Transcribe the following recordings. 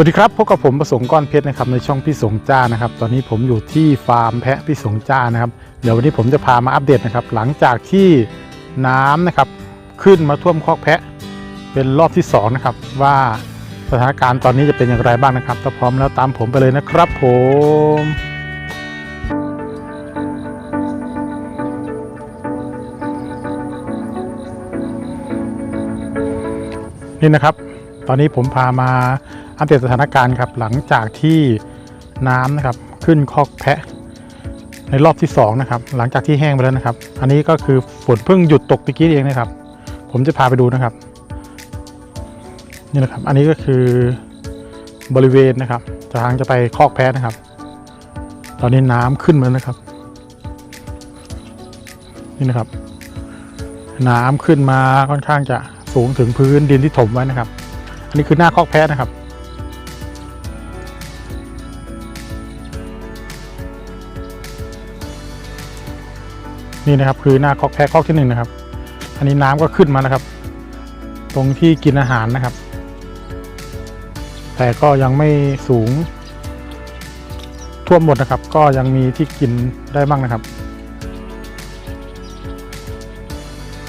สวัสดีครับพบกับผมประสงค์ก้อนเพชรนะครับในช่องพี่สงจ้านะครับ ตอนนี้ผมอยู่ที่ฟาร์มแพะพี่สงจ้านะครับ เดี๋ยววันนี้ผมจะพามาอัปเดตนะครับ หลังจากที่น้ำนะครับขึ้นมาท่วมคอกแพะ เป็นรอบที่สองนะครับว่าสถานการณ์ตอนนี้จะเป็นอย่างไรบ้างนะครับถ้าพร้อมแล้วตามผมไปเลยนะครับผมนี่นะครับ ตอนนี้ผมพามาอัปเดตสถานการณ์ครับ หลังจากที่น้ำนะครับขึ้นคอกแพะ ในรอบที่สองนะครับ หลังจากที่แห้งไปแล้วนะครับ อันนี้ก็คือฝนเพิ่งหยุดตกตะกี้เองนะครับ ผมจะพาไปดูนะครับ นี่นะครับ อันนี้ก็คือบริเวณนะครับทางจะไปคอกแพะนะครับ ตอนนี้น้ำขึ้นมาแล้วนะครับ นี่นะครับ น้ำขึ้นมาค่อนข้างจะสูงถึงพื้นดินที่ถมไว้นะครับ อันนี้คือหน้าคอกแพะนะครับ นี่นะครับคือหน้าคอกแพะคอกที่หนึ่งนะครับ อันนี้น้ำก็ขึ้นมานะครับ ตรงที่กินอาหารนะครับ แต่ก็ยังไม่สูงท่วมหมดนะครับ ก็ยังมีที่กินได้บ้างนะครับ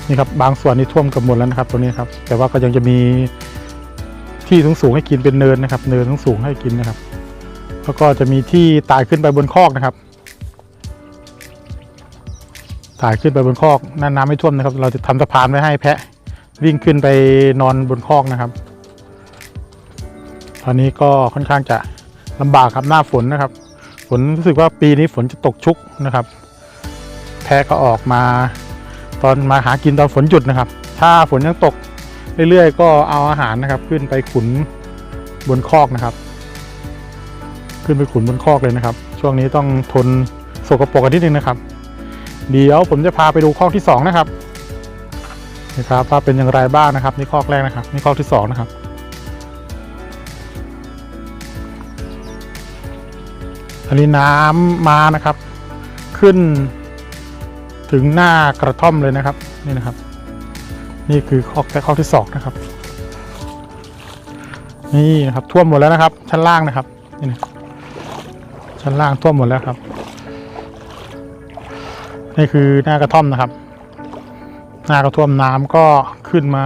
นี่ครับบางส่วนนี่ท่วมเกับหมดแล้วนะครับ ตัวนี้ครับ แต่ว่าก็ยังจะมี ที่สูงสูงๆให้กินเป็นเนินนะครับ เนินสูงสูงๆให้กินนะครับ แล้วก็จะมีที่ตายขึ้นไปบนคอกนะครับถ่ายขึ้นไปบนคอกน้าน้ำไม่ท่วมนะครับ เราจะทำสะพานไว้ให้แพะวิ่งขึ้นไปนอนบนคอกนะครับ ตอนนี้ก็ค่อนข้างจะลำบากครับหน้าฝนนะครับ ฝนรู้สึกว่าปีนี้ฝนจะตกชุกนะครับ แพะก็ออกมา ตอนมาหากินตอนฝนหยุดนะครับ ถ้าฝนยังตก เรื่อยๆ ก็เอาอาหารนะครับ ขึ้นไปขุนบนคอกนะครับ ขึ้นไปขุนบนคอกเลยนะครับ ช่วงนี้ต้องทนสกปรกกันนิดนึงนะครับ เดี๋ยวผมจะพาไปดูคอกที่สองนะครับนะครับว่าเป็นอย่างไรบ้างนะครับนี่คอกแรกนะครับนี่คอกที่สองนะครับอันนี้น้ำมานะครับ ขึ้นถึงหน้ากระท่อมเลยนะครับนี่นะครับ นี่คือคอกแค่คอกที่สองนะครับ นี่นะครับท่วมหมดแล้วนะครับ ชั้นล่างนะครับนี่นะชั้นล่างท่วมหมดแล้วครับ นี่คือหน้ากระท่อมนะครับ หน้ากระท่อมน้ำก็ขึ้นมา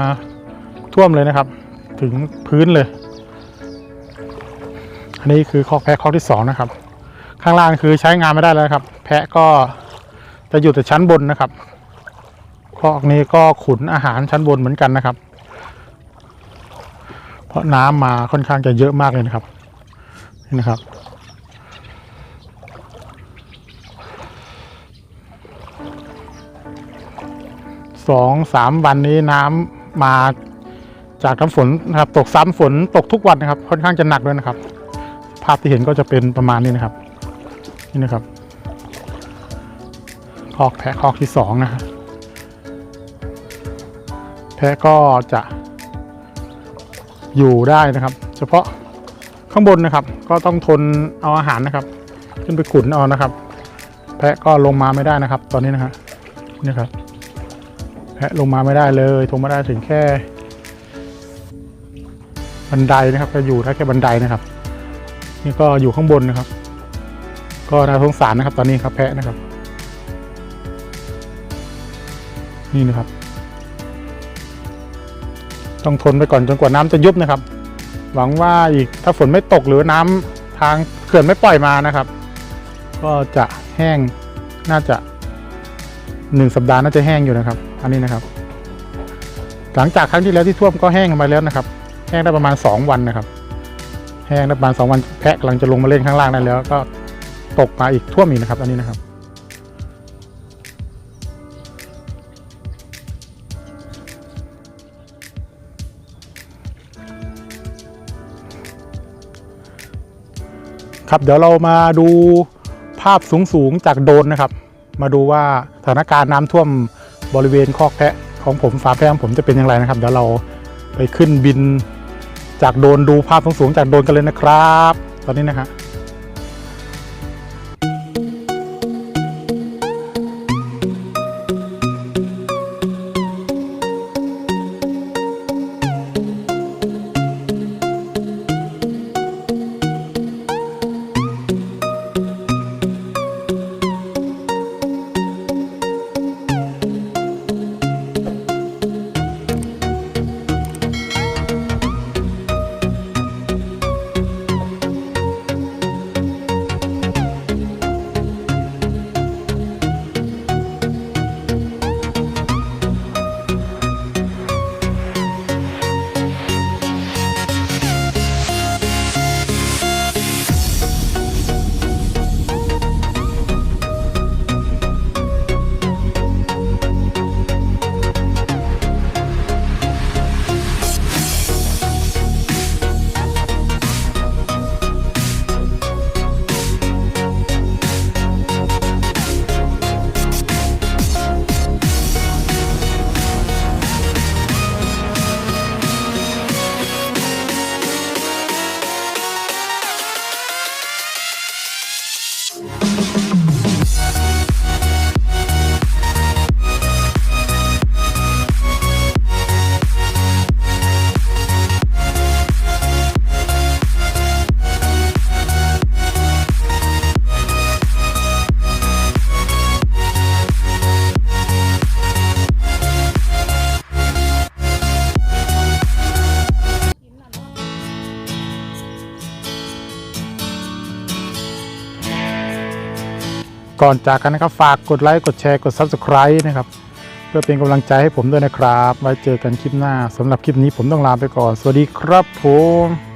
ท่วมเลยนะครับ ถึงพื้นเลย อันนี้คือคอกแพะคอกที่สองนะครับ ข้างล่างคือใช้งานไม่ได้แล้วครับ แพะก็จะอยู่แต่ชั้นบนนะครับ คอกนี้ก็ขุนอาหารชั้นบนเหมือนกันนะครับ เพราะน้ำมาค่อนข้างจะเยอะมากเลยนะครับนี่นะครับ สองสามวันนี้น้ำมาจากน้ำฝนนะครับ ตกซ้ำฝนตกทุกวันนะครับ ค่อนข้างจะหนักด้วยนะครับ ภาพที่เห็นก็จะเป็นประมาณนี้นะครับ นี่นะครับคอกแพะคอกที่สองนะฮะแพะก็จะอยู่ได้นะครับ เฉพาะข้างบนนะครับ ก็ต้องทนเอาอาหารนะครับ ขึ้นไปขุนเอานะครับ แพะก็ลงมาไม่ได้นะครับ ตอนนี้นะฮะนี่ครับ แพะลงมาไม่ได้เลยลงมาได้ถึงแค่ บันไดนะครับจะอยู่ได้แค่บันไดนะครับ นี่ก็อยู่ข้างบนนะครับ ก็น่าสงสารนะครับ ตอนนี้ครับ แพะนะครับ นี่นะครับ ต้องทนไปก่อนจนกว่าน้ำจะยุบนะครับ หวังว่าอีกถ้าฝนไม่ตกหรือน้ำทางเขื่อนไม่ปล่อยมานะครับ ก็จะแห้งน่าจะหนึ่งสัปดาห์น่าจะแห้งอยู่นะครับ อันนี้นะครับ หลังจากครั้งที่แล้วที่ท่วมก็แห้งมาแล้วนะครับ แห้งได้ประมาณ 2 วันนะครับ แห้งได้ประมาณ 2 วันแพะกำลังจะลงมาเล่นข้างล่างได้แล้ว ก็ตกมาอีกท่วมอีกนะครับ อันนี้นะครับ ครับเดี๋ยวเรามาดูภาพสูงๆจากโดรนนะครับ มาดูว่าสถานการณ์น้ำท่วมบริเวณคอกแพะของผมฝาแพะของผมจะเป็นอย่างไรนะครับ เดี๋ยวเราไปขึ้นบินจากโดรนดูภาพสูงๆจากโดรนกันเลยนะครับ ตอนนี้นะครับ ก่อนจากกันนะครับ ฝากกดไลค์ กดแชร์ กด Subscribe นะครับ เพื่อเป็นกำลังใจให้ผมด้วยนะครับ ไว้เจอกันคลิปหน้าสำหรับคลิปนี้ผมต้องลาไปก่อน สวัสดีครับผม